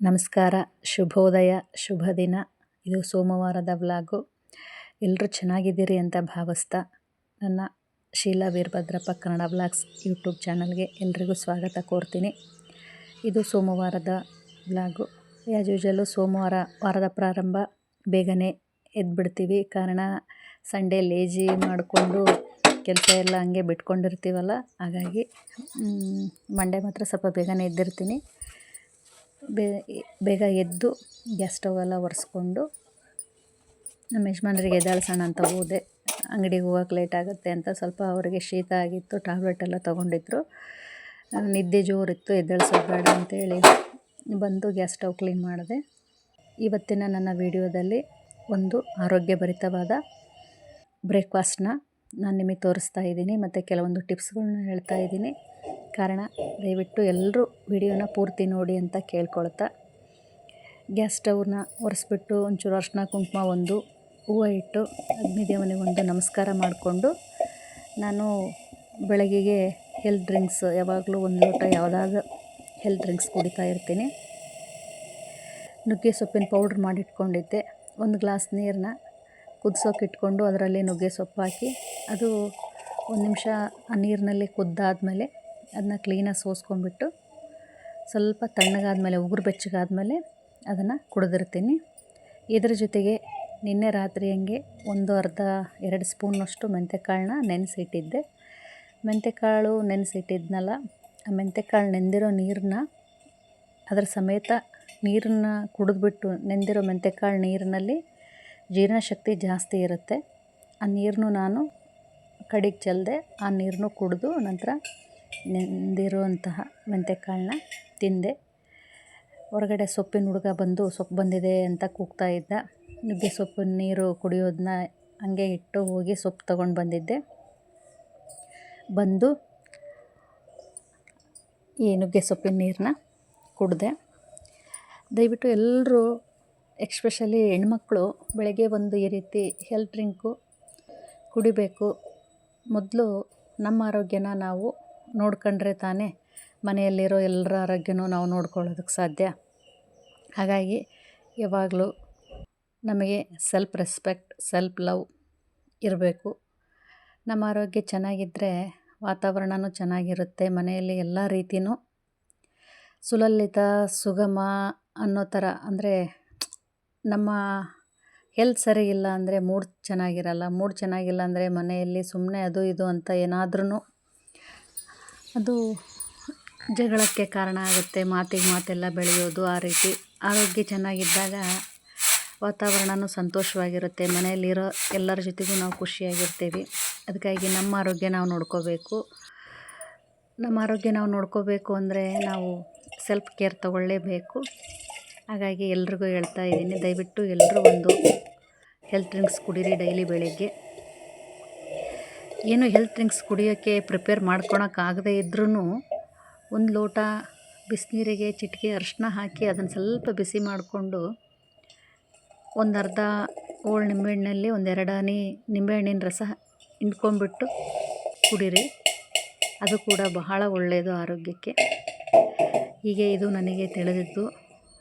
ನಮಸ್ಕಾರ, ಶುಭೋದಯ, ಶುಭ ದಿನ. ಇದು ಸೋಮವಾರದ ವ್ಲಾಗು. ಎಲ್ಲರೂ ಚೆನ್ನಾಗಿದ್ದೀರಿ ಅಂತ ಭಾವಿಸ್ತಾ ನನ್ನ ಶೀಲಾ ವೀರಭದ್ರಪ್ಪ ಕನ್ನಡ ವ್ಲಾಗ್ಸ್ ಯೂಟ್ಯೂಬ್ ಚಾನಲ್ಗೆ ಎಲ್ರಿಗೂ ಸ್ವಾಗತ ಕೋರ್ತೀನಿ. ಇದು ಸೋಮವಾರದ ವ್ಲಾಗು. ಆ್ಯಸ್ ಯೂಶಲು ಸೋಮವಾರ, ವಾರದ ಪ್ರಾರಂಭ. ಬೇಗನೆ ಎದ್ಬಿಡ್ತೀವಿ. ಕಾರಣ ಸಂಡೇ ಲೇಜಿ ಮಾಡಿಕೊಂಡು ಕೆಲಸ ಎಲ್ಲ ಹಂಗೆ ಬಿಟ್ಕೊಂಡಿರ್ತೀವಲ್ಲ? ಹಾಗಾಗಿ ಮಂಡೇ ಮಾತ್ರ ಸ್ವಲ್ಪ ಬೇಗನೆ ಎದ್ದಿರ್ತೀನಿ. ಬೇ ಬೇಗ ಎದ್ದು ಗ್ಯಾಸ್ ಸ್ಟವ್ ಎಲ್ಲ ಒರೆಸ್ಕೊಂಡು ನಮ್ಮ ಯಜಮಾನ್ರಿಗೆ ಎದ್ದಾಳ್ಸೋಣ ಅಂತ ಹೋದೆ. ಅಂಗಡಿಗೆ ಹೋಗೋಕೆ ಲೇಟ್ ಆಗುತ್ತೆ ಅಂತ ಸ್ವಲ್ಪ ಅವರಿಗೆ ಶೀತ ಆಗಿತ್ತು ಟ್ಯಾಬ್ಲೆಟ್ ಎಲ್ಲ ತೊಗೊಂಡಿದ್ರು. ನಿದ್ದೆ ಜೋರಿತ್ತು, ಎದ್ದೇಳ್ಸೋದು ಬೇಡ ಅಂತೇಳಿ ಬಂದು ಗ್ಯಾಸ್ ಸ್ಟವ್ ಕ್ಲೀನ್ ಮಾಡಿದೆ. ಇವತ್ತಿನ ನನ್ನ ವಿಡಿಯೋದಲ್ಲಿ ಒಂದು ಆರೋಗ್ಯಭರಿತವಾದ ಬ್ರೇಕ್ಫಾಸ್ಟ್ನ ನಾನು ನಿಮಗೆ ತೋರಿಸ್ತಾ ಇದ್ದೀನಿ, ಮತ್ತು ಕೆಲವೊಂದು ಟಿಪ್ಸ್ಗಳನ್ನ ಹೇಳ್ತಾ ಇದ್ದೀನಿ. ಕಾರಣ ದಯವಿಟ್ಟು ಎಲ್ಲರೂ ವಿಡಿಯೋನ ಪೂರ್ತಿ ನೋಡಿ ಅಂತ ಕೇಳ್ಕೊಳ್ತಾ. ಗ್ಯಾಸ್ ಸ್ಟವ್ನ ಒರೆಸ್ಬಿಟ್ಟು ಒಂಚೂರು ಅರ್ಶಿನ ಕುಂಕುಮ ಒಂದು ಹೂವು ಇಟ್ಟು ಅಗ್ನಿದೇವನಿಗೆ ಒಂದು ನಮಸ್ಕಾರ ಮಾಡಿಕೊಂಡು ನಾನು ಬೆಳಗ್ಗೆಗೆ ಹೆಲ್ತ್ ಡ್ರಿಂಕ್ಸ್ ಯಾವಾಗಲೂ ಒಂದು ಲೋಟ ಯಾವುದಾದ್ರು ಹೆಲ್ತ್ ಡ್ರಿಂಕ್ಸ್ ಕುಡಿತಾ ಇರ್ತೀನಿ. ನುಗ್ಗೆ ಸೊಪ್ಪಿನ ಪೌಡ್ರ್ ಮಾಡಿಟ್ಕೊಂಡಿದ್ದೆ. ಒಂದು ಗ್ಲಾಸ್ ನೀರನ್ನ ಕುದಿಸೋಕೆ ಇಟ್ಕೊಂಡು ಅದರಲ್ಲಿ ನುಗ್ಗೆ ಸೊಪ್ಪು ಹಾಕಿ, ಅದು ಒಂದು ನಿಮಿಷ ಆ ನೀರಿನಲ್ಲಿ ಕುದ್ದಾದಮೇಲೆ ಅದನ್ನ ಕ್ಲೀನಾಗಿ ಸೋಸ್ಕೊಂಡ್ಬಿಟ್ಟು ಸ್ವಲ್ಪ ತಣ್ಣಗಾದಮೇಲೆ, ಉಗುರು ಬೆಚ್ಚಗಾದಮೇಲೆ ಅದನ್ನು ಕುಡಿದಿರ್ತೀನಿ. ಇದರ ಜೊತೆಗೆ ನಿನ್ನೆ ರಾತ್ರಿ ಹಂಗೆ ಒಂದು ಅರ್ಧ, ಎರಡು ಸ್ಪೂನಷ್ಟು ಮೆಂತ್ಯಕಾಳನ್ನ ನೆನೆಸಿಟ್ಟಿದ್ದೆ. ಮೆಂತ್ಯಕಾಳು ನೆನೆಸಿಟ್ಟಿದ್ನಲ್ಲ, ಆ ಮೆಂತ್ಯಕಾಳು ನೆಂದಿರೋ ನೀರನ್ನ ಅದರ ಸಮೇತ ನೀರನ್ನ ಕುಡಿದ್ಬಿಟ್ಟು, ನೆಂದಿರೋ ಮೆಂತ್ಯಕಾಳು ನೀರಿನಲ್ಲಿ ಜೀರ್ಣಶಕ್ತಿ ಜಾಸ್ತಿ ಇರುತ್ತೆ. ಆ ನೀರನ್ನು ನಾನು ಕಡಿಗೆ ಚೆಲ್ಲದೆ ಆ ನೀರನ್ನು ಕುಡಿದು ನಂತರ ನೆಂದಿರುವಂತಹ ಮೆಂತ್ಯಕಾಳನ್ನ ತಿಂದೆ. ಹೊರಗಡೆ ಸೊಪ್ಪಿನ ಹುಡುಗ ಬಂದು, ಸೊಪ್ಪು ಬಂದಿದೆ ಅಂತ ಕೂಗ್ತಾ ಇದ್ದ. ನುಗ್ಗೆ ಸೊಪ್ಪಿನ ನೀರು ಕುಡಿಯೋದನ್ನ ಹಂಗೆ ಇಟ್ಟು ಹೋಗಿ ಸೊಪ್ಪು ತಗೊಂಡು ಬಂದಿದ್ದೆ. ಬಂದು ಈ ನುಗ್ಗೆ ಸೊಪ್ಪಿನ ನೀರನ್ನ ಕುಡಿದೆ. ದಯವಿಟ್ಟು ಎಲ್ಲರೂ ಎಕ್ಸ್ಪೆಷಲಿ ಹೆಣ್ಮಕ್ಳು, ಬೆಳಗ್ಗೆ ಒಂದು ಈ ರೀತಿ ಹೆಲ್ತ್ ಡ್ರಿಂಕು ಕುಡಿಬೇಕು. ಮೊದಲು ನಮ್ಮ ಆರೋಗ್ಯನ ನಾವು ನೋಡ್ಕೊಂಡ್ರೆ ತಾನೇ ಮನೆಯಲ್ಲಿರೋ ಎಲ್ಲರ ಆರೋಗ್ಯನೂ ನಾವು ನೋಡ್ಕೊಳ್ಳೋದಕ್ಕೆ ಸಾಧ್ಯ. ಹಾಗಾಗಿ ಯಾವಾಗಲೂ ನಮಗೆ ಸೆಲ್ಫ್ ರೆಸ್ಪೆಕ್ಟ್ ಸೆಲ್ಫ್ ಲವ್ ಇರಬೇಕು. ನಮ್ಮ ಆರೋಗ್ಯ ಚೆನ್ನಾಗಿದ್ದರೆ ವಾತಾವರಣವೂ ಚೆನ್ನಾಗಿರುತ್ತೆ, ಮನೆಯಲ್ಲಿ ಎಲ್ಲ ರೀತಿಯೂ ಸುಲಲಿತ, ಸುಗಮ ಅನ್ನೋ ಥರ ಅಂದರೆ ನಮ್ಮ ಹೆಲ್ತ್ ಸರಿ ಇಲ್ಲ ಅಂದರೆ ಮೂಡ್ ಚೆನ್ನಾಗಿರಲ್ಲ ಮೂಡ್ ಚೆನ್ನಾಗಿಲ್ಲ ಅಂದರೆ ಮನೆಯಲ್ಲಿ ಸುಮ್ಮನೆ ಅದು ಇದು ಅಂತ ಏನಾದ್ರೂ ಅದು ಜಗಳಕ್ಕೆ ಕಾರಣ ಆಗುತ್ತೆ. ಮಾತಿಗೆ ಮಾತೆಲ್ಲ ಬೆಳೆಯೋದು ಆ ರೀತಿ. ಆರೋಗ್ಯ ಚೆನ್ನಾಗಿದ್ದಾಗ ವಾತಾವರಣವೂ ಸಂತೋಷವಾಗಿರುತ್ತೆ. ಮನೆಯಲ್ಲಿರೋ ಎಲ್ಲರ ಜೊತೆಗೂ ನಾವು ಖುಷಿಯಾಗಿರ್ತೀವಿ. ಅದಕ್ಕಾಗಿ ನಮ್ಮ ಆರೋಗ್ಯ ನಾವು ನೋಡ್ಕೋಬೇಕು. ನಮ್ಮ ಆರೋಗ್ಯ ನಾವು ನೋಡ್ಕೋಬೇಕು ಅಂದರೆ ನಾವು ಸೆಲ್ಫ್ ಕೇರ್ ತಗೊಳ್ಳೇಬೇಕು. ಹಾಗಾಗಿ ಎಲ್ರಿಗೂ ಹೇಳ್ತಾ ಇದ್ದೀನಿ, ದಯವಿಟ್ಟು ಎಲ್ಲರೂ ಒಂದು ಹೆಲ್ತ್ ಡ್ರಿಂಕ್ಸ್ ಕುಡೀರಿ ಡೈಲಿ ಬೆಳಗ್ಗೆ. ಏನು ಹೆಲ್ತ್ ಡ್ರಿಂಕ್ಸ್ ಕುಡಿಯೋಕ್ಕೆ ಪ್ರಿಪೇರ್ ಮಾಡ್ಕೊಳಕ್ಕಾಗದೇ ಇದ್ರೂ ಒಂದು ಲೋಟ ಬಿಸಿನೀರಿಗೆ, ಚಿಟಿಕೆ, ಅರಿಶಿನ ಹಾಕಿ ಅದನ್ನು ಸ್ವಲ್ಪ ಬಿಸಿ ಮಾಡಿಕೊಂಡು ಒಂದು ಅರ್ಧ ಹೋಳು ನಿಂಬೆಹಣ್ಣಲ್ಲಿ ಒಂದೆರಡು ಹನಿ ನಿಂಬೆಹಣ್ಣಿನ ರಸ ಹಿಂಡ್ಕೊಂಬಿಟ್ಟು ಕುಡಿರಿ. ಅದು ಕೂಡ ಬಹಳ ಒಳ್ಳೆಯದು ಆರೋಗ್ಯಕ್ಕೆ. ಹೀಗೆ ಇದು ನನಗೆ ತಿಳಿದಿದ್ದು,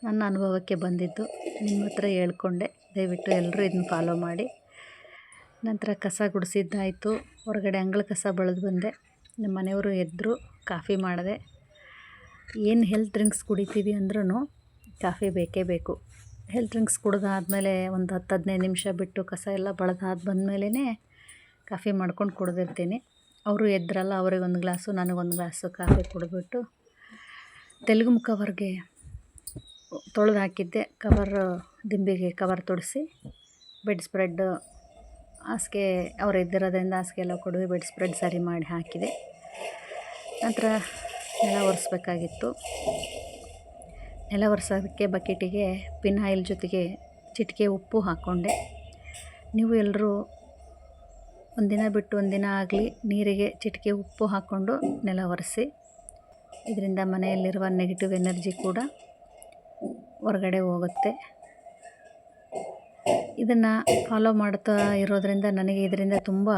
ನನ್ನ ಅನುಭವಕ್ಕೆ ಬಂದಿದ್ದು. ನಿಮ್ಮ ಹತ್ರ ಹೇಳ್ಕೊಂಡೆ. ದಯವಿಟ್ಟು ಎಲ್ಲರೂ ಇದನ್ನು ಫಾಲೋ ಮಾಡಿ. ನಂತರ ಕಸ ಗುಡಿಸಿದ್ದಾಯಿತು. ಹೊರಗಡೆ ಅಂಗಳ ಕಸ ಬಳಿದು ಬಂದೆ. ನಮ್ಮ ಮನೆಯವರು ಎದ್ದರು ಕಾಫಿ ಮಾಡಿದೆ. ಏನು ಹೆಲ್ತ್ ಡ್ರಿಂಕ್ಸ್ ಕುಡಿತೀವಿ ಅಂದ್ರೂ ಕಾಫಿ ಬೇಕೇ ಬೇಕು. ಹೆಲ್ತ್ ಡ್ರಿಂಕ್ಸ್ ಕುಡಿದಾದ್ಮೇಲೆ ಒಂದು ಹತ್ತು ಹದಿನೈದು ನಿಮಿಷ ಬಿಟ್ಟು ಕಸ ಎಲ್ಲ ಬಳ್ದಾದ ಬಂದಮೇಲೆ ಕಾಫಿ ಮಾಡ್ಕೊಂಡು ಕುಡ್ದಿರ್ತೀನಿ. ಅವರು ಎದ್ರಲ್ಲ ಅವ್ರಿಗೆ ಒಂದು ಗ್ಲಾಸು ನನಗೊಂದು ಗ್ಲಾಸು ಕಾಫಿ ಕುಡಿದ್ಬಿಟ್ಟು ತೆಲುಗು ಕವರ್ಗೆ ತೊಳೆದು ಹಾಕಿದ್ದೆ. ಕವರ್ ದಿಂಬಿಗೆ ಕವರ್ ತೊಡಿಸಿ, ಬೆಡ್ ಸ್ಪ್ರೆಡ್ ಹಾಸಿಗೆ ಅವ್ರು ಇದ್ದಿರೋದ್ರಿಂದ ಹಾಸಿಗೆ ಎಲ್ಲ ಕೊಡುವೆ ಬೆಡ್ ಸ್ಪ್ರೆಡ್ ಸರಿ ಮಾಡಿ ಹಾಕಿದೆ. ನಂತರ ನೆಲ ಒರೆಸ್ಬೇಕಾಗಿತ್ತು. ನೆಲ ಒರೆಸೋದಕ್ಕೆ ಬಕೆಟಿಗೆ ಆಯಿಲ್ ಜೊತೆಗೆ ಚಿಟಿಕೆ ಉಪ್ಪು ಹಾಕ್ಕೊಂಡೆ. ನೀವು ಎಲ್ಲರೂ ಒಂದಿನ ಬಿಟ್ಟು ಒಂದಿನ ಆಗಲಿ ನೀರಿಗೆ ಚಿಟಿಕೆ ಉಪ್ಪು ಹಾಕ್ಕೊಂಡು ನೆಲ ಒರೆಸಿ. ಇದರಿಂದ ಮನೆಯಲ್ಲಿರುವ ನೆಗೆಟಿವ್ ಎನರ್ಜಿ ಕೂಡ ಹೊರಗಡೆ ಹೋಗುತ್ತೆ. ಇದನ್ನು ಫಾಲೋ ಮಾಡ್ತಾ ಇರೋದರಿಂದ ನನಗೆ ಇದರಿಂದ ತುಂಬ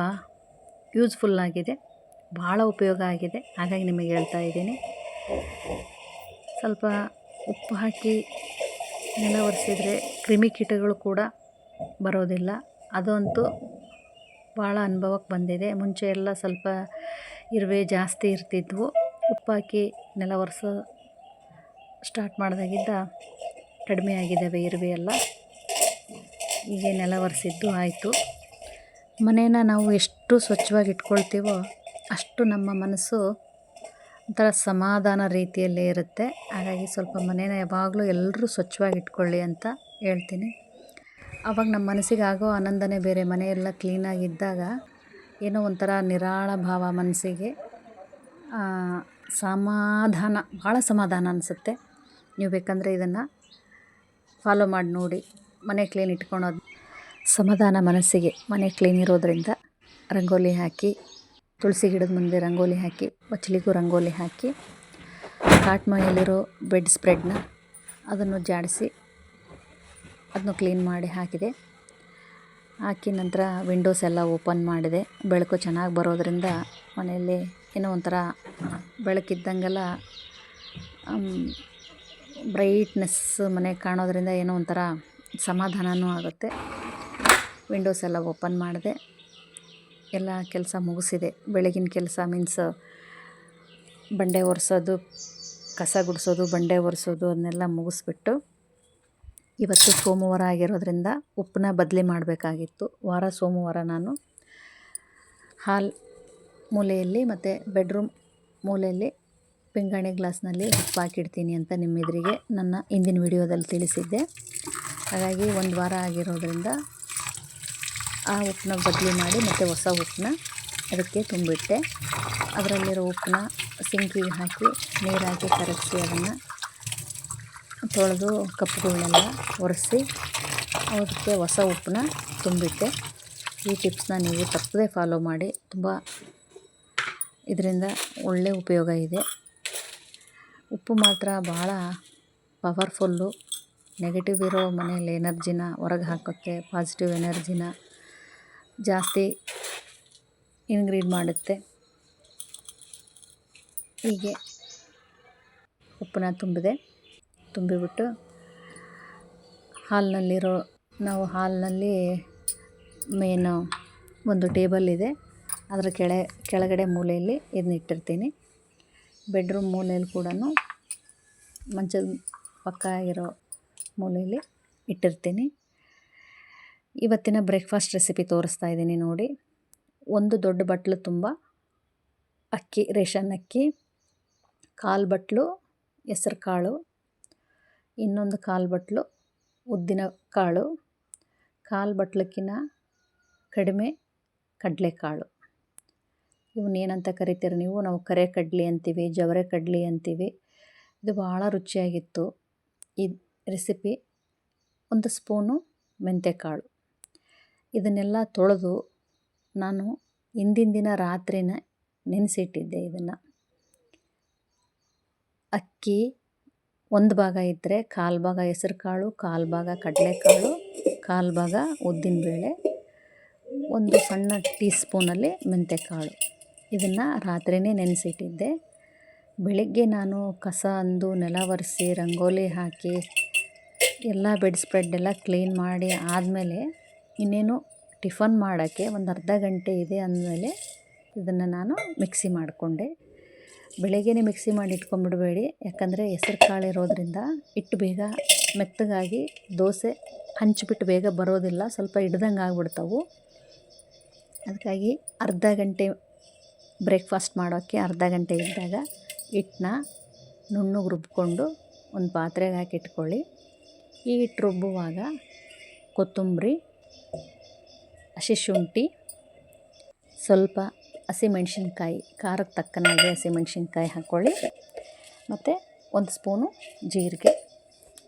ಯೂಸ್ಫುಲ್ ಆಗಿದೆ. ಭಾಳ ಉಪಯೋಗ ಆಗಿದೆ. ಹಾಗಾಗಿ ನಿಮಗೆ ಹೇಳ್ತಾ ಇದ್ದೀನಿ. ಸ್ವಲ್ಪ ಉಪ್ಪು ಹಾಕಿ ನೆಲ ಒರೆಸಿದ್ರೆ ಕ್ರಿಮಿಕೀಟಗಳು ಕೂಡ ಬರೋದಿಲ್ಲ. ಅದಂತೂ ಭಾಳ ಅನುಭವಕ್ಕೆ ಬಂದಿದೆ. ಮುಂಚೆ ಎಲ್ಲ ಸ್ವಲ್ಪ ಇರುವೆ ಜಾಸ್ತಿ ಇರ್ತಿದ್ವು. ಉಪ್ಪು ಹಾಕಿ ನೆಲ ಒರೆಸೋ ಸ್ಟಾರ್ಟ್ ಮಾಡಿದಾಗಿದ್ದ ಕಡಿಮೆ ಆಗಿದ್ದಾವೆ ಇರುವೆ ಎಲ್ಲ. ಹೀಗೆ ನೆಲ ಒರೆಸಿದ್ದು ಆಯಿತು. ಮನೇನ ನಾವು ಎಷ್ಟು ಸ್ವಚ್ಛವಾಗಿ ಇಟ್ಕೊಳ್ತೀವೋ ಅಷ್ಟು ನಮ್ಮ ಮನಸ್ಸು ಒಂಥರ ಸಮಾಧಾನ ರೀತಿಯಲ್ಲೇ ಇರುತ್ತೆ. ಹಾಗಾಗಿ ಸ್ವಲ್ಪ ಮನೇನ ಯಾವಾಗಲೂ ಎಲ್ಲರೂ ಸ್ವಚ್ಛವಾಗಿ ಇಟ್ಕೊಳ್ಳಿ ಅಂತ ಹೇಳ್ತೀನಿ. ಆವಾಗ ನಮ್ಮ ಮನಸ್ಸಿಗೆ ಆಗೋ ಆನಂದನೇ ಬೇರೆ. ಮನೆಯೆಲ್ಲ ಕ್ಲೀನಾಗಿದ್ದಾಗ ಏನೋ ಒಂಥರ ನಿರಾಳ ಭಾವ ಮನಸ್ಸಿಗೆ ಸಮಾಧಾನ, ಭಾಳ ಸಮಾಧಾನ ಅನಿಸುತ್ತೆ. ನೀವು ಬೇಕಂದರೆ ಇದನ್ನು ಫಾಲೋ ಮಾಡಿ ನೋಡಿ. ಮನೆ ಕ್ಲೀನ್ ಇಟ್ಕೊಳೋದು ಸಮಾಧಾನ ಮನಸ್ಸಿಗೆ. ಮನೆ ಕ್ಲೀನ್ ಇರೋದರಿಂದ ರಂಗೋಲಿ ಹಾಕಿ, ತುಳಸಿ ಗಿಡದ ಮುಂದೆ ರಂಗೋಲಿ ಹಾಕಿ ಬಚ್ಚಲಿಗೂ ರಂಗೋಲಿ ಹಾಕಿ, ಕಾಟ್ ಮನೆಯಲ್ಲಿರೋ ಬೆಡ್ ಸ್ಪ್ರೆಡ್ನ ಅದನ್ನು ಜಾಡಿಸಿ ಅದನ್ನು ಕ್ಲೀನ್ ಮಾಡಿ ಹಾಕಿದೆ. ಹಾಕಿ ನಂತರ ವಿಂಡೋಸ್ ಎಲ್ಲ ಓಪನ್ ಮಾಡಿದೆ. ಬೆಳಕು ಚೆನ್ನಾಗಿ ಬರೋದರಿಂದ ಮನೆಯಲ್ಲಿ ಏನೋ ಒಂಥರ ಬೆಳಕಿದ್ದಂಗೆಲ್ಲ ಬ್ರೈಟ್ನೆಸ್ ಮನೆ ಕಾಣೋದರಿಂದ ಏನೋ ಒಂಥರ ಸಮಾಧಾನವೂ ಆಗುತ್ತೆ. ವಿಂಡೋಸ್ ಎಲ್ಲ ಓಪನ್ ಮಾಡಿದೆ. ಎಲ್ಲ ಕೆಲಸ ಮುಗಿಸಿದೆ. ಬೆಳಗಿನ ಕೆಲಸ ಮೀನ್ಸ್ ಬಂಡೆ ಒರೆಸೋದು, ಕಸ ಗುಡಿಸೋದು, ಬಂಡೆ ಒರೆಸೋದು ಅದನ್ನೆಲ್ಲ ಮುಗಿಸ್ಬಿಟ್ಟು ಇವತ್ತು ಸೋಮವಾರ ಆಗಿರೋದ್ರಿಂದ ಉಪ್ಪನ್ನ ಬದಲಿ ಮಾಡಬೇಕಾಗಿತ್ತು. ವಾರ ಸೋಮವಾರ ನಾನು. ಹಾಲ್ ಮೂಲೆಯಲ್ಲಿ ಮತ್ತು ಬೆಡ್ರೂಮ್ ಮೂಲೆಯಲ್ಲಿ ಪಿಂಗಾಣಿ ಗ್ಲಾಸ್ನಲ್ಲಿ ಉಪ್ಪು ಹಾಕಿಡ್ತೀನಿ ಅಂತ ನಿಮ್ಮೆದುರಿಗೆ ನನ್ನ ಹಿಂದಿನ ವಿಡಿಯೋದಲ್ಲಿ ತಿಳಿಸಿದ್ದೆ. ಹಾಗಾಗಿ ಒಂದು ವಾರ ಆಗಿರೋದ್ರಿಂದ ಆ ಉಪ್ಪನ್ನ ಬದಲಿ ಮಾಡಿ ಮತ್ತು ಹೊಸ ಉಪ್ಪನ್ನ ಅದಕ್ಕೆ ತುಂಬಿಟ್ಟೆ. ಅದರಲ್ಲಿರೋ ಉಪ್ಪನ್ನ ಸಿಂಕಿಗೆ ಹಾಕಿ ನೀರಾಗಿ ಕರಗಿಸಿ ಅದನ್ನು ತೊಳೆದು ಕಪ್ಪುಗಳನ್ನೆಲ್ಲ ಒರೆಸಿ ಅದಕ್ಕೆ ಹೊಸ ಉಪ್ಪನ್ನ ತುಂಬಿಟ್ಟೆ. ಈ ಟಿಪ್ಸ್ನ ನೀವು ತಪ್ಪದೇ ಫಾಲೋ ಮಾಡಿ. ತುಂಬ ಇದರಿಂದ ಒಳ್ಳೆಯ ಉಪಯೋಗ ಇದೆ. ಉಪ್ಪು ಮಾತ್ರ ಭಾಳ ಪವರ್ಫುಲ್ಲು. ನೆಗೆಟಿವ್ ಇರೋ ಮನೆಯಲ್ಲಿ ಎನರ್ಜಿನ ಹೊರಗೆ ಹಾಕುತ್ತೆ ಪಾಸಿಟಿವ್ ಎನರ್ಜಿನ ಜಾಸ್ತಿ ಇನ್ಗ್ರೀಡ್ ಮಾಡುತ್ತೆ. ಹೀಗೆ ಉಪ್ಪನ್ನ ತುಂಬಿದೆ. ತುಂಬಿಬಿಟ್ಟು ಹಾಲ್ನಲ್ಲಿರೋ, ನಾವು ಹಾಲ್ನಲ್ಲಿ ಮೇನು ಒಂದು ಟೇಬಲ್ ಇದೆ. ಅದರ ಕೆಳ, ಕೆಳಗಡೆ ಮೂಲೆಯಲ್ಲಿ ಇದನ್ನ ಇಟ್ಟಿರ್ತೀನಿ. ಬೆಡ್ರೂಮ್ ಮೂಲೆಯಲ್ಲಿ ಕೂಡ ಮಂಚದ ಪಕ್ಕ ಇರೋ ಮೂಲೆಯಲ್ಲಿ ಇಟ್ಟಿರ್ತೀನಿ. ಇವತ್ತಿನ ಬ್ರೇಕ್ಫಾಸ್ಟ್ ರೆಸಿಪಿ ತೋರಿಸ್ತಾ ಇದ್ದೀನಿ ನೋಡಿ. ಒಂದು ದೊಡ್ಡ ಬಟ್ಲು ತುಂಬ. ಅಕ್ಕಿ, ರೇಷನ್ ಅಕ್ಕಿ, ಕಾಲು ಬಟ್ಲು, ಹೆಸ್ರು ಕಾಳು, ಇನ್ನೊಂದು ಕಾಲು ಬಟ್ಲು, ಉದ್ದಿನ ಕಾಳು, ಕಾಲು ಬಟ್ಲಕ್ಕಿನ ಕಡಿಮೆ ಕಡಲೆಕಾಳು. ಇವನ್ನೇನಂತ ಕರಿತೀರಿ ನೀವು? ನಾವು ಕರೆ ಕಡ್ಲಿ ಅಂತೀವಿ ಜವರೆ ಕಡ್ಲಿ ಅಂತೀವಿ. ಇದು ಭಾಳ ರುಚಿಯಾಗಿತ್ತು. ಈ ರೆಸಿಪಿ, ಒಂದು ಸ್ಪೂನು ಮೆಂತ್ಯಕಾಳು ಇದನ್ನೆಲ್ಲ ತೊಳೆದು ನಾನು ಹಿಂದಿನ ದಿನ ರಾತ್ರಿನೇ ನೆನೆಸಿಟ್ಟಿದ್ದೆ ಇದನ್ನು. ಅಕ್ಕಿ ಒಂದು ಭಾಗ ಇದ್ದರೆ ಕಾಲು ಭಾಗ ಹೆಸ್ರು ಕಾಳು ಕಾಲು ಭಾಗ ಕಡಲೆಕಾಳು, ಕಾಲು ಭಾಗ ಉದ್ದಿನಬೇಳೆ, ಒಂದು ಸಣ್ಣ ಟೀ ಸ್ಪೂನಲ್ಲಿ ಮೆಂತ್ಯಕಾಳು ಇದನ್ನು ರಾತ್ರಿಯೇ ನೆನೆಸಿಟ್ಟಿದ್ದೆ. ಬೆಳಗ್ಗೆ ನಾನು ಕಸ ಅಂದು ನೆಲ ಒರೆಸಿ ರಂಗೋಲಿ ಹಾಕಿ ಎಲ್ಲ ಬೆಡ್ ಸ್ಪ್ರೆಡ್ ಎಲ್ಲ ಕ್ಲೀನ್ ಮಾಡಿ ಆದಮೇಲೆ ಇನ್ನೇನು ಟಿಫನ್ ಮಾಡೋಕ್ಕೆ ಒಂದು ಅರ್ಧ ಗಂಟೆ ಇದೆ ಅಂದಮೇಲೆ ಇದನ್ನು ನಾನು ಮಿಕ್ಸಿ ಮಾಡಿಕೊಂಡೆ. ಬೆಳಗ್ಗೆನೇ ಮಿಕ್ಸಿ ಮಾಡಿ ಇಟ್ಕೊಂಬಿಡಬೇಡಿ ಯಾಕಂದರೆ ಹೆಸರು ಕಾಳು ಇರೋದರಿಂದ ಹಿಟ್ಟು ಬೇಗ ಮೆತ್ತಗಾಗಿ ದೋಸೆ ಹಂಚಿಬಿಟ್ಟು ಬೇಗ ಬರೋದಿಲ್ಲ, ಸ್ವಲ್ಪ ಹಿಡ್ದಂಗೆ ಆಗ್ಬಿಡ್ತಾವು. ಅದಕ್ಕಾಗಿ ಅರ್ಧ ಗಂಟೆ ಬ್ರೇಕ್ಫಾಸ್ಟ್ ಮಾಡೋಕ್ಕೆ ಅರ್ಧ ಗಂಟೆ ಇದ್ದಾಗ ಹಿಟ್ಟನ್ನ ನುಣ್ಣಗೆ ರುಬ್ಕೊಂಡು ಒಂದು ಪಾತ್ರೆಗೆ ಹಾಕಿ ಇಟ್ಕೊಳ್ಳಿ ಈ ಹಿಟ್ಟು ರುಬ್ಬುವಾಗ ಕೊತ್ತಂಬರಿ, ಹಸಿ ಶುಂಠಿ, ಸ್ವಲ್ಪ ಹಸಿಮೆಣ್ಸಿನ್ಕಾಯಿ ಖಾರಕ್ಕೆ ತಕ್ಕನಾಗಿ ಹಸಿಮೆಣ್ಸಿನ್ಕಾಯಿ ಹಾಕ್ಕೊಳ್ಳಿ ಮತ್ತು ಒಂದು ಸ್ಪೂನು ಜೀರಿಗೆ.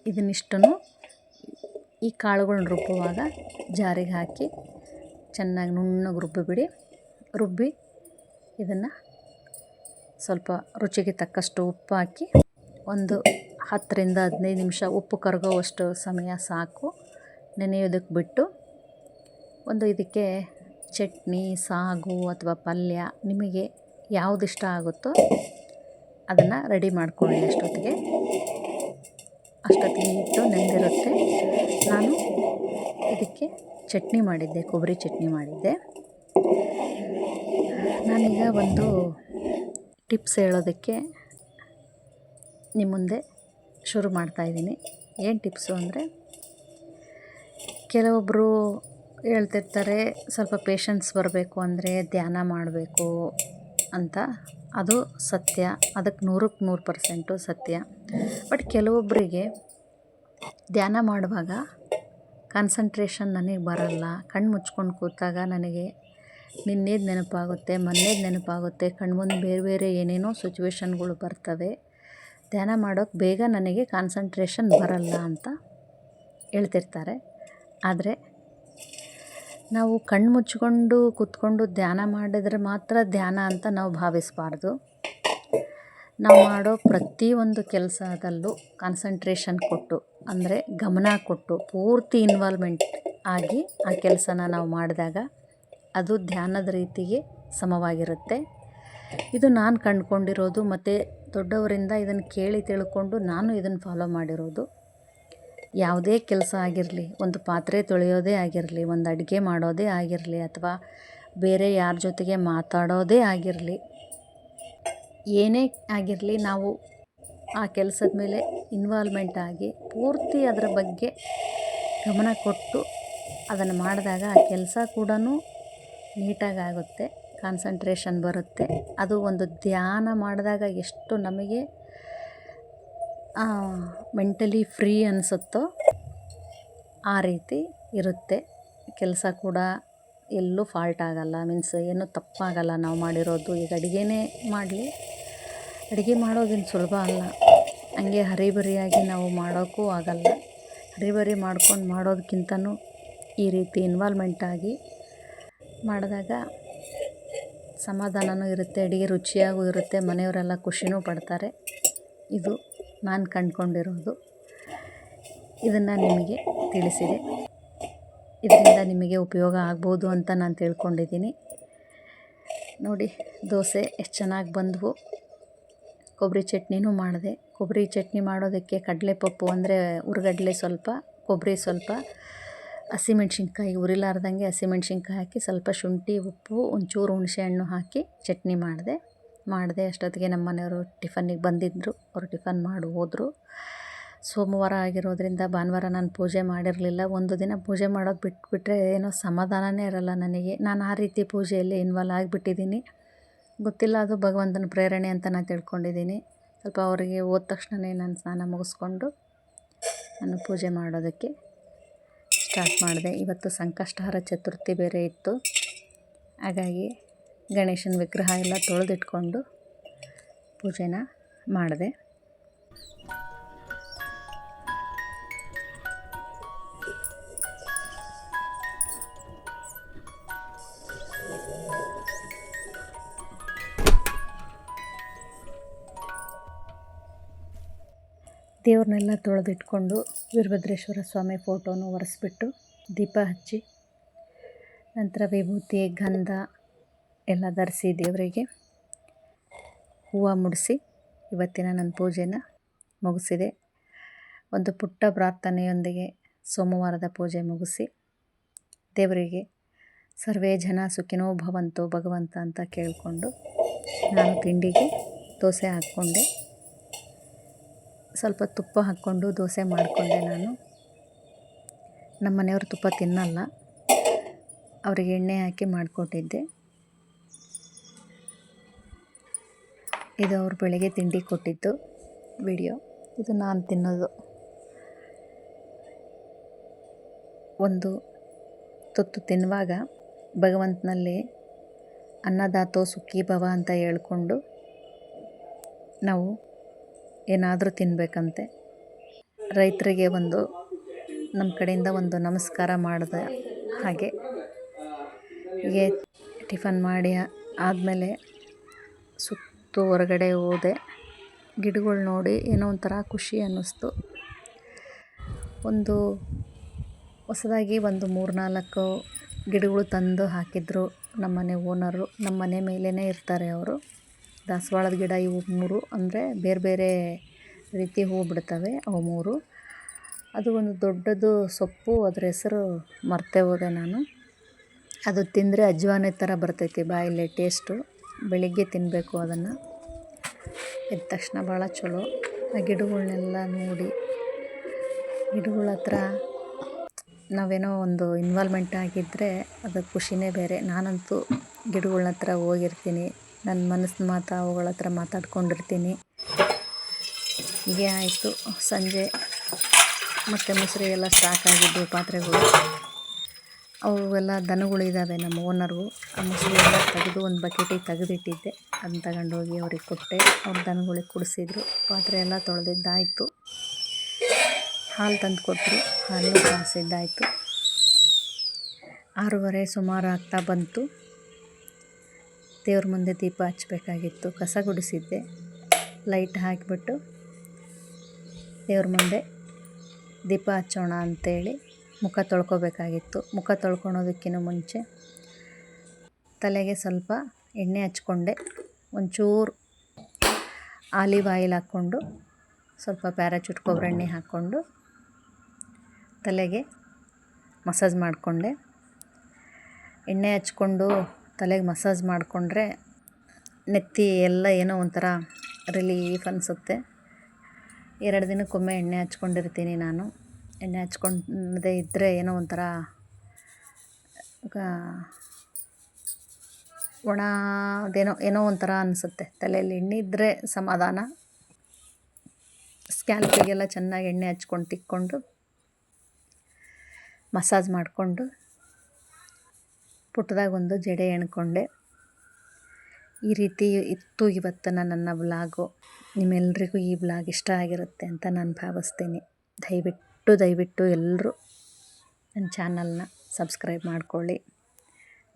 ಇದನ್ನಿಷ್ಟನ್ನು ಈ ಕಾಳುಗಳನ್ನ ರುಬ್ಬುವಾಗ ಜಾರಿಗೆ ಹಾಕಿ ಚೆನ್ನಾಗಿ ನುಣ್ಣಗೆ ರುಬ್ಬಿಬಿಡಿ. ರುಬ್ಬಿ ಇದನ್ನು ಸ್ವಲ್ಪ ರುಚಿಗೆ ತಕ್ಕಷ್ಟು ಉಪ್ಪು ಹಾಕಿ ಒಂದು ಹತ್ತರಿಂದ ಹದಿನೈದು ನಿಮಿಷ ಉಪ್ಪು ಕರಗೋವಷ್ಟು ಸಮಯ ಸಾಕು. ನೆನೆಯೋದಕ್ಕೆ ಬಿಟ್ಟು ಒಂದು ಇದಕ್ಕೆ ಚಟ್ನಿ, ಸಾಗು ಅಥವಾ ಪಲ್ಯ ನಿಮಗೆ ಯಾವ್ದು ಇಷ್ಟ ಆಗುತ್ತೋ ಅದನ್ನು ರೆಡಿ ಮಾಡ್ಕೊಳ್ಳಿ ಅಷ್ಟೊತ್ತಿಗೆ. ಅಷ್ಟೊತ್ತಿಗೆ ಹಿಟ್ಟು ನೆನೆದಿರುತ್ತೆ ನಾನು ಇದಕ್ಕೆ ಚಟ್ನಿ ಮಾಡಿದ್ದೆ, ಕೊಬ್ಬರಿ ಚಟ್ನಿ ಮಾಡಿದ್ದೆ. ನಾನೀಗ ಒಂದು ಟಿಪ್ಸ್ ಹೇಳೋದಕ್ಕೆ ನಿಮ್ಮ ಮುಂದೆ ಶುರು ಮಾಡ್ತಾಯಿದ್ದೀನಿ ಏನು ಟಿಪ್ಸು ಅಂದರೆ ಕೆಲವೊಬ್ಬರು ಹೇಳ್ತಿರ್ತಾರೆ, ಸ್ವಲ್ಪ ಪೇಷನ್ಸ್ ಬರಬೇಕು ಅಂದರೆ ಧ್ಯಾನ ಮಾಡಬೇಕು ಅಂತ. ಅದು ಸತ್ಯ. ಅದಕ್ಕೆ ನೂರಕ್ಕೆ ನೂರು ಪರ್ಸೆಂಟು ಸತ್ಯ. ಬಟ್ ಕೆಲವೊಬ್ಬರಿಗೆ ಧ್ಯಾನ ಮಾಡುವಾಗ ಕಾನ್ಸಂಟ್ರೇಷನ್ ನನಗೆ ಬರಲ್ಲ. ಕಣ್ಣು ಮುಚ್ಕೊಂಡು ಕೂತಾಗ ನನಗೆ ನಿನ್ನೇದು ನೆನಪಾಗುತ್ತೆ, ಮೊನ್ನೇದು ನೆನಪಾಗುತ್ತೆ, ಕಣ್ಮುಂದೆ ಬೇರೆ ಬೇರೆ ಏನೇನೋ ಸಿಚುವೇಶನ್ಗಳು ಬರ್ತವೆ. ಧ್ಯಾನ ಮಾಡೋಕ್ಕೆ ಬೇಗ ನನಗೆ ಕಾನ್ಸಂಟ್ರೇಷನ್ ಬರಲ್ಲ ಅಂತ ಹೇಳ್ತಿರ್ತಾರೆ. ಆದರೆ ನಾವು ಕಣ್ಣು ಮುಚ್ಕೊಂಡು ಕೂತ್ಕೊಂಡು ಧ್ಯಾನ ಮಾಡಿದ್ರೆ ಮಾತ್ರ ಧ್ಯಾನ ಅಂತ ನಾವು ಭಾವಿಸಬಾರ್ದು. ನಾವು ಮಾಡೋ ಪ್ರತಿಯೊಂದು ಕೆಲಸದಲ್ಲೂ ಕಾನ್ಸಂಟ್ರೇಷನ್ ಕೊಟ್ಟು, ಅಂದರೆ ಗಮನ ಕೊಟ್ಟು, ಪೂರ್ತಿ ಇನ್ವಾಲ್ವ್ಮೆಂಟ್ ಆಗಿ ಆ ಕೆಲಸನ ನಾವು ಮಾಡಿದಾಗ ಅದು ಧ್ಯಾನದ ರೀತಿಗೆ ಸಮವಾಗಿರುತ್ತೆ. ಇದು ನಾನು ಕಂಡುಕೊಂಡಿರೋದು ಮತ್ತು ದೊಡ್ಡವರಿಂದ ಇದನ್ನು ಕೇಳಿ ತಿಳ್ಕೊಂಡು ನಾನು ಇದನ್ನು ಫಾಲೋ ಮಾಡಿರೋದು. ಯಾವುದೇ ಕೆಲಸ ಆಗಿರಲಿ, ಒಂದು ಪಾತ್ರೆ ತೊಳೆಯೋದೇ ಆಗಿರಲಿ, ಒಂದು ಅಡುಗೆ ಮಾಡೋದೇ ಆಗಿರಲಿ ಅಥವಾ ಬೇರೆ ಯಾರ ಜೊತೆಗೆ ಮಾತಾಡೋದೇ ಆಗಿರಲಿ, ಏನೇ ಆಗಿರಲಿ ನಾವು ಆ ಕೆಲಸದ ಮೇಲೆ ಇನ್ವಾಲ್ವ್ಮೆಂಟ್ ಆಗಿ ಪೂರ್ತಿ ಅದರ ಬಗ್ಗೆ ಗಮನ ಕೊಟ್ಟು ಅದನ್ನು ಮಾಡಿದಾಗ ಆ ಕೆಲಸ ಕೂಡ ನೀಟಾಗಿ ಆಗುತ್ತೆ. ಕಾನ್ಸಂಟ್ರೇಷನ್ ಬರುತ್ತೆ. ಅದು ಒಂದು ಧ್ಯಾನ ಮಾಡಿದಾಗ ಎಷ್ಟು ನಮಗೆ ಮೆಂಟಲಿ ಫ್ರೀ ಅನಿಸುತ್ತೋ ಆ ರೀತಿ ಇರುತ್ತೆ. ಕೆಲಸ ಕೂಡ ಎಲ್ಲೂ ಫಾಲ್ಟ್ ಆಗಲ್ಲ. ಮೀನ್ಸ್ ಏನೂ ತಪ್ಪಾಗಲ್ಲ. ನಾವು ಮಾಡಿರೋದು ಈಗ ಅಡುಗೆನೇ ಮಾಡಲಿ. ಅಡುಗೆ ಮಾಡೋದೇನು ಸುಲಭ ಅಲ್ಲ. ಹಂಗೆ ಹರಿಬರಿಯಾಗಿ ನಾವು ಮಾಡೋಕ್ಕೂ ಆಗಲ್ಲ. ಹರಿಬರಿ ಮಾಡ್ಕೊಂಡು ಮಾಡೋದಕ್ಕಿಂತನೂ ಈ ರೀತಿ ಇನ್ವಾಲ್ವ್ಮೆಂಟ್ ಆಗಿ ಮಾಡಿದಾಗ ಸಮಾಧಾನವೂ ಇರುತ್ತೆ, ಅಡುಗೆ ರುಚಿಯಾಗೂ ಇರುತ್ತೆ, ಮನೆಯವರೆಲ್ಲ ಖುಷಿನೂ ಪಡ್ತಾರೆ. ಇದು ನಾನು ಕಂಡುಕೊಂಡಿರೋದು. ಇದನ್ನು ನಿಮಗೆ ತಿಳಿಸಿದೆ. ಇದರಿಂದ ನಿಮಗೆ ಉಪಯೋಗ ಆಗ್ಬೋದು ಅಂತ ನಾನು ತಿಳ್ಕೊಂಡಿದ್ದೀನಿ. ನೋಡಿ, ದೋಸೆ ಎಷ್ಟು ಚೆನ್ನಾಗಿ ಬಂದವು. ಕೊಬ್ಬರಿ ಚಟ್ನಿನೂ ಮಾಡಿದೆ. ಕೊಬ್ಬರಿ ಚಟ್ನಿ ಮಾಡೋದಕ್ಕೆ ಕಡಲೆಪಪ್ಪು ಅಂದರೆ ಹುರ್ಗಡ್ಲೆ ಸ್ವಲ್ಪ ಕೊಬ್ಬರಿ ಸ್ವಲ್ಪ ಹಸಿಮೆಣ್ಸಿನ್ಕಾಯಿ ಉರಿಲಾರ್ದಂಗೆ ಹಸಿಮೆಣ್ಸಿನ್ಕಾಯಿ ಹಾಕಿ ಸ್ವಲ್ಪ ಶುಂಠಿ, ಉಪ್ಪು, ಒಂಚೂರು ಹುಣಸೆಹಣ್ಣು ಹಾಕಿ ಚಟ್ನಿ ಮಾಡಿದೆ. ಮಾಡಿದೆ ಅಷ್ಟೊತ್ತಿಗೆ ನಮ್ಮ ಮನೆಯವರು ಟಿಫನ್ನಿಗೆ ಬಂದಿದ್ದರು ಅವರು ಟಿಫನ್ ಮಾಡಿ ಹೋದರು. ಸೋಮವಾರ ಆಗಿರೋದ್ರಿಂದ ಭಾನುವಾರ ನಾನು ಪೂಜೆ ಮಾಡಿರಲಿಲ್ಲ. ಒಂದು ದಿನ ಪೂಜೆ ಮಾಡೋದು ಬಿಟ್ಬಿಟ್ರೆ ಏನೋ ಸಮಾಧಾನವೇ ಇರಲ್ಲ ನನಗೆ. ನಾನು ಆ ರೀತಿ ಪೂಜೆಯಲ್ಲಿ ಇನ್ವಾಲ್ವ್ ಆಗಿಬಿಟ್ಟಿದ್ದೀನಿ. ಗೊತ್ತಿಲ್ಲ ಅದು ಭಗವಂತನ ಪ್ರೇರಣೆ ಅಂತ ನಾನು ತಿಳ್ಕೊಂಡಿದ್ದೀನಿ. ಸ್ವಲ್ಪ ಅವರಿಗೆ ಹೋದ ತಕ್ಷಣವೇ ನಾನು ಸ್ನಾನ ಮುಗಿಸ್ಕೊಂಡು ನಾನು ಪೂಜೆ ಮಾಡೋದಕ್ಕೆ ಸ್ಟಾರ್ಟ್ ಮಾಡಿದೆ. ಇವತ್ತು ಸಂಕಷ್ಟಹರ ಚತುರ್ಥಿ ಬೇರೆ ಇತ್ತು. ಹಾಗಾಗಿ ಗಣೇಶನ ವಿಗ್ರಹ ಎಲ್ಲ ತೊಳೆದಿಟ್ಕೊಂಡು ಪೂಜೆನ ಮಾಡಿದೆ. ದೇವ್ರನ್ನೆಲ್ಲ ತೊಳೆದಿಟ್ಕೊಂಡು ವೀರಭದ್ರೇಶ್ವರ ಸ್ವಾಮಿ ಫೋಟೋನು ಒರೆಸ್ಬಿಟ್ಟು ದೀಪ ಹಚ್ಚಿ, ನಂತರ ವಿಭೂತಿ, ಗಂಧ ಎಲ್ಲ ಧರಿಸಿ ದೇವರಿಗೆ ಹೂವು ಮುಡಿಸಿ ಇವತ್ತಿನ ನನ್ನ ಪೂಜೆನ ಮುಗಿಸಿದೆ. ಒಂದು ಪುಟ್ಟ ಪ್ರಾರ್ಥನೆಯೊಂದಿಗೆ ಸೋಮವಾರದ ಪೂಜೆ ಮುಗಿಸಿ ದೇವರಿಗೆ, ಸರ್ವೇ ಜನ ಸುಖಿನೋ ಭವಂತೋ ಭಗವಂತ ಅಂತ ಕೇಳಿಕೊಂಡು ನಾನು ತಿಂಡಿಗೆ ದೋಸೆ ಹಾಕ್ಕೊಂಡೆ. ಸ್ವಲ್ಪ ತುಪ್ಪ ಹಾಕ್ಕೊಂಡು ದೋಸೆ ಮಾಡಿಕೊಂಡೆ ನಾನು. ನಮ್ಮ ಮನೆಯವರು ತುಪ್ಪ ತಿನ್ನಲ್ಲ. ಅವರಿಗೆ ಎಣ್ಣೆ ಹಾಕಿ ಮಾಡಿಕೊಟ್ಟಿದ್ದೆ. ಇದು ಅವ್ರು ಬೆಳಗ್ಗೆ ತಿಂಡಿ ಕೊಟ್ಟಿದ್ದು ವಿಡಿಯೋ. ಇದು ನಾನು ತಿನ್ನೋದು. ಒಂದು ತುತ್ತು ತಿನ್ನುವಾಗ ಭಗವಂತನಲ್ಲಿ ಅನ್ನದಾತೋ ಸುಖಿ ಭವ ಅಂತ ಹೇಳ್ಕೊಂಡು ನಾವು ಏನಾದರೂ ತಿನ್ನಬೇಕಂತೆ ರೈತರಿಗೆ ಒಂದು ನಮ್ಮ ಕಡೆಯಿಂದ ಒಂದು ನಮಸ್ಕಾರ ಮಾಡಿದ ಹಾಗೆ. ಹೀಗೆ ಟಿಫನ್ ಮಾಡಿ ಆದಮೇಲೆ ಸುತ್ತು ಹೊರಗಡೆ ಹೋದೆ. ಗಿಡಗಳು ನೋಡಿ ಏನೋ ಒಂಥರ ಖುಷಿ ಅನ್ನಿಸ್ತು. ಒಂದು ಹೊಸದಾಗಿ ಒಂದು ಮೂರು ನಾಲ್ಕು ಗಿಡಗಳು ತಂದು ಹಾಕಿದ್ರು ನಮ್ಮ ಮನೆ ಓನರು. ನಮ್ಮ ಮನೆ ಮೇಲೇ ಇರ್ತಾರೆ ಅವರು. ದಾಸವಾಳದ ಗಿಡ ಇವು ಮೂರು. ಅಂದರೆ ಬೇರೆ ಬೇರೆ ರೀತಿ ಹೂವು ಬಿಡ್ತವೆ ಅವು ಮೂರು. ಅದು ಒಂದು ದೊಡ್ಡದು ಸೊಪ್ಪು, ಅದ್ರ ಹೆಸರು ಮರ್ತೆ ಹೋದೆ ನಾನು. ಅದು ತಿಂದರೆ ಅಜ್ವಾನೆ ಥರ ಬರ್ತೈತಿ ಬಾಯಲ್ಲಿ ಟೇಸ್ಟು ಬೆಳಿಗ್ಗೆ ತಿನ್ನಬೇಕು ಅದನ್ನು. ಎದ್ದ ತಕ್ಷಣ ಭಾಳ ಚಲೋ. ಆ ಗಿಡಗಳನ್ನೆಲ್ಲ ನೋಡಿ. ಗಿಡಗಳ ಹತ್ರ ನಾವೇನೋ ಒಂದು ಇನ್ವಾಲ್ವ್ಮೆಂಟ್ ಆಗಿದ್ದರೆ ಅದು ಖುಷಿನೇ ಬೇರೆ. ನಾನಂತೂ ಗಿಡಗಳ ಹತ್ರ ಹೋಗಿರ್ತೀನಿ. ನನ್ನ ಮನಸ್ಸು ಮಾತು, ಅವುಗಳ ಹತ್ರ ಮಾತಾಡ್ಕೊಂಡಿರ್ತೀನಿ. ಹೀಗೆ ಆಯಿತು. ಸಂಜೆ. ಮತ್ತು ಮೊಸರು ಎಲ್ಲ ಸ್ಟಾಕ್ ಆಗಿದ್ದು ಪಾತ್ರೆಗಳು. ಅವೆಲ್ಲ ದನಗಳಿದ್ದಾವೆ ನಮ್ಮ ಓನರು ಆ ಮೊಸರು ಎಲ್ಲ ತೆಗೆದು ಒಂದು ಬಕೆಟಿಗೆ ತೆಗೆದಿಟ್ಟಿದ್ದೆ. ಅದನ್ನ ತಗೊಂಡೋಗಿ ಅವ್ರಿಗೆ ಕೊಟ್ಟೆ. ಅವ್ರ ದನಗಳಿಗೆ ಕುಡಿಸಿದ್ರು. ಪಾತ್ರೆ ಎಲ್ಲ ತೊಳೆದಿದ್ದಾಯಿತು. ಹಾಲು ತಂದು ಕೊಟ್ಟರು. ಹಾಲು ಕಾಸಿದ್ದಾಯಿತು. ಆರೂವರೆ ಸುಮಾರು ಆಗ್ತಾ ಬಂತು. ದೇವ್ರ ಮುಂದೆ ದೀಪ ಹಚ್ಚಬೇಕಾಗಿತ್ತು. ಕಸ ಗುಡಿಸಿದ್ದೆ. ಲೈಟ್ ಹಾಕಿಬಿಟ್ಟು ದೇವ್ರ ಮುಂದೆ ದೀಪ ಹಚ್ಚೋಣ ಅಂತೇಳಿ ಮುಖ ತೊಳ್ಕೊಬೇಕಾಗಿತ್ತು. ಮುಖ ತೊಳ್ಕೊಳೋದಕ್ಕಿಂತ ಮುಂಚೆ ತಲೆಗೆ ಸ್ವಲ್ಪ ಎಣ್ಣೆ ಹಚ್ಕೊಂಡೆ. ಒಂಚೂರು ಆಲಿವ್ ಆಯಿಲ್ ಹಾಕ್ಕೊಂಡು ಸ್ವಲ್ಪ ಪ್ಯಾರಾಚೂಟ್ ಕೊಬ್ಬರೆಣ್ಣೆ ಹಾಕ್ಕೊಂಡು ತಲೆಗೆ ಮಸಾಜ್ ಮಾಡಿಕೊಂಡೆ. ಎಣ್ಣೆ ಹಚ್ಕೊಂಡು ತಲೆಗೆ ಮಸಾಜ್ ಮಾಡಿಕೊಂಡ್ರೆ ನೆತ್ತಿ ಎಲ್ಲ ಏನೋ ಒಂಥರ ರಿಲೀಫ್ ಅನಿಸುತ್ತೆ. ಎರಡು ದಿನಕ್ಕೊಮ್ಮೆ ಎಣ್ಣೆ ಹಚ್ಕೊಂಡಿರ್ತೀನಿ ನಾನು. ಎಣ್ಣೆ ಹಚ್ಕೊಂಡದೇ ಇದ್ದರೆ ಏನೋ ಒಂಥರ ಒಣ ಅದೇನೋ, ಏನೋ ಒಂಥರ ಅನಿಸುತ್ತೆ. ತಲೆಯಲ್ಲಿ ಎಣ್ಣೆ ಇದ್ದರೆ ಸಮಾಧಾನ. ಸ್ಕ್ಯಾಲ್ಪಿಗೆಲ್ಲ ಚೆನ್ನಾಗಿ ಎಣ್ಣೆ ಹಚ್ಕೊಂಡು ತಿಕ್ಕೊಂಡು ಮಸಾಜ್ ಮಾಡಿಕೊಂಡು ಪುಟ್ಟದಾಗ ಒಂದು ಜಡೆ ಎಣ್ಕೊಂಡೆ. ಈ ರೀತಿ ಇತ್ತು ಇವತ್ತಿನ ನನ್ನ ಬ್ಲಾಗು ನಿಮ್ಮೆಲ್ಲರಿಗೂ ಈ ಬ್ಲಾಗ್ ಇಷ್ಟ ಆಗಿರುತ್ತೆ ಅಂತ ನಾನು ಭಾವಿಸ್ತೀನಿ. ದಯವಿಟ್ಟು ದಯವಿಟ್ಟು ಎಲ್ಲರೂ ನನ್ನ ಚಾನಲ್ನ ಸಬ್ಸ್ಕ್ರೈಬ್ ಮಾಡ್ಕೊಳ್ಳಿ.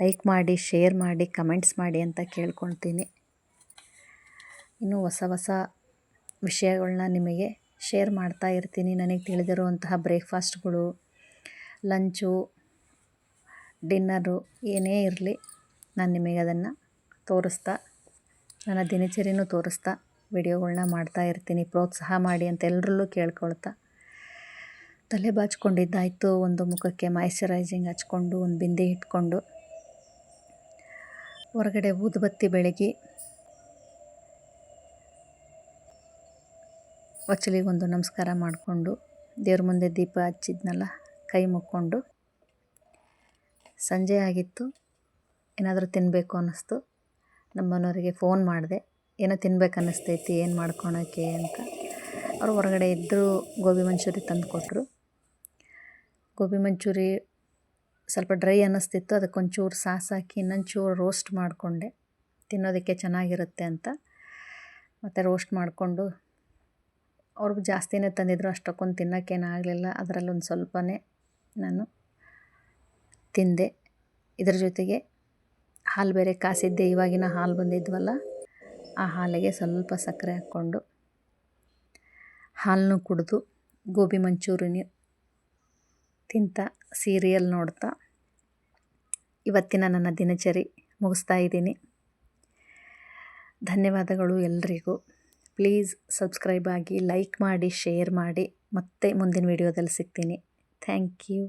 ಲೈಕ್ ಮಾಡಿ ಶೇರ್ ಮಾಡಿ ಕಮೆಂಟ್ಸ್ ಮಾಡಿ ಅಂತ ಕೇಳ್ಕೊಳ್ತೀನಿ. ಇನ್ನೂ ಹೊಸ ಹೊಸ ವಿಷಯಗಳನ್ನ ನಿಮಗೆ ಶೇರ್ ಮಾಡ್ತಾ ಇರ್ತೀನಿ. ನನಗೆ ತಿಳಿದಿರುವಂತಹ ಬ್ರೇಕ್ಫಾಸ್ಟ್ಗಳು ಲಂಚು ಡಿನ್ನರು ಏನೇ ಇರಲಿ ನಾನು ನಿಮಗೆ ಅದನ್ನು ತೋರಿಸ್ತಾ ನನ್ನ ದಿನಚರಿನೂ ತೋರಿಸ್ತಾ ವಿಡಿಯೋಗಳನ್ನ ಮಾಡ್ತಾ ಇರ್ತೀನಿ, ಪ್ರೋತ್ಸಾಹ ಮಾಡಿ ಅಂತ ಎಲ್ಲರಲ್ಲೂ ಕೇಳ್ಕೊಳ್ತಾ. ತಲೆ ಬಾಚ್ಕೊಂಡಿದ್ದಾಯಿತು, ಒಂದು ಮುಖಕ್ಕೆ ಮಾಯಿಶ್ಚರೈಸಿಂಗ್ ಹಚ್ಕೊಂಡು, ಒಂದು ಬಿಂದಿ ಇಟ್ಕೊಂಡು. ಹೊರಗಡೆ ಊದುಬತ್ತಿ ಬೆಳಗಿ ಒಂದು ನಮಸ್ಕಾರ ಮಾಡಿಕೊಂಡು, ದೇವ್ರ ಮುಂದೆ ದೀಪ ಹಚ್ಚಿದ್ನಲ್ಲ, ಕೈ ಮುಕ್ಕೊಂಡು. ಸಂಜೆ ಆಗಿತ್ತು. ಏನಾದರೂ ತಿನ್ನಬೇಕು ಅನ್ನಿಸ್ತು. ನಮ್ಮ ಮನೆಯವರಿಗೆ ಫೋನ್ ಮಾಡಿದೆ. ಏನೋ ತಿನ್ಬೇಕು ಅನ್ನಿಸ್ತೈತಿ, ಏನು ಮಾಡ್ಕೊಳಕ್ಕೆ ಅಂತ. ಅವರು ಹೊರಗಡೆ ಇದ್ದರು ಗೋಬಿ ಮಂಚೂರಿ ತಂದು ಕೊಟ್ಟರು ಗೋಬಿ ಮಂಚೂರಿ ಸ್ವಲ್ಪ ಡ್ರೈ ಅನ್ನಿಸ್ತಿತ್ತು. ಅದಕ್ಕೆ ಒಂಚೂರು ಸಾಸ್ ಹಾಕಿ, ಇನ್ನೊಂಚೂರು ರೋಸ್ಟ್ ಮಾಡಿಕೊಂಡೆ. ತಿನ್ನೋದಕ್ಕೆ ಚೆನ್ನಾಗಿರುತ್ತೆ ಅಂತ. ಮತ್ತು ರೋಸ್ಟ್ ಮಾಡಿಕೊಂಡು ಅವ್ರಿಗೆ ಜಾಸ್ತಿನೇ ತಂದಿದ್ರು. ಅಷ್ಟಕ್ಕೊಂದು ತಿನ್ನೋಕ್ಕೇನು ಆಗಲಿಲ್ಲ. ಅದರಲ್ಲಿ ಒಂದು ಸ್ವಲ್ಪನೇ ನಾನು ತಿಂದೆ. ಇದರ ಜೊತೆಗೆ ಹಾಲು ಬೇರೆ ಕಾಸಿದ್ದೆ. ಇವಾಗಿನ ಹಾಲು ಬಂದಿದ್ವಲ್ಲ, ಆ ಹಾಲಿಗೆ ಸ್ವಲ್ಪ ಸಕ್ಕರೆ ಹಾಕ್ಕೊಂಡು ಹಾಲನ್ನು ಕುಡಿದು ಗೋಬಿ ಮಂಚೂರಿನ ತಿಂತ ಸೀರಿಯಲ್ ನೋಡ್ತಾ ಇವತ್ತಿನ ನನ್ನ ದಿನಚರಿ ಮುಗಿಸ್ತಾ ಇದ್ದೀನಿ. ಧನ್ಯವಾದಗಳು ಎಲ್ರಿಗೂ. ಪ್ಲೀಸ್ ಸಬ್ಸ್ಕ್ರೈಬ್ ಆಗಿ ಲೈಕ್ ಮಾಡಿ, ಶೇರ್ ಮಾಡಿ. ಮತ್ತೆ ಮುಂದಿನ ವೀಡಿಯೋದಲ್ಲಿ ಸಿಗ್ತೀನಿ. Thank you.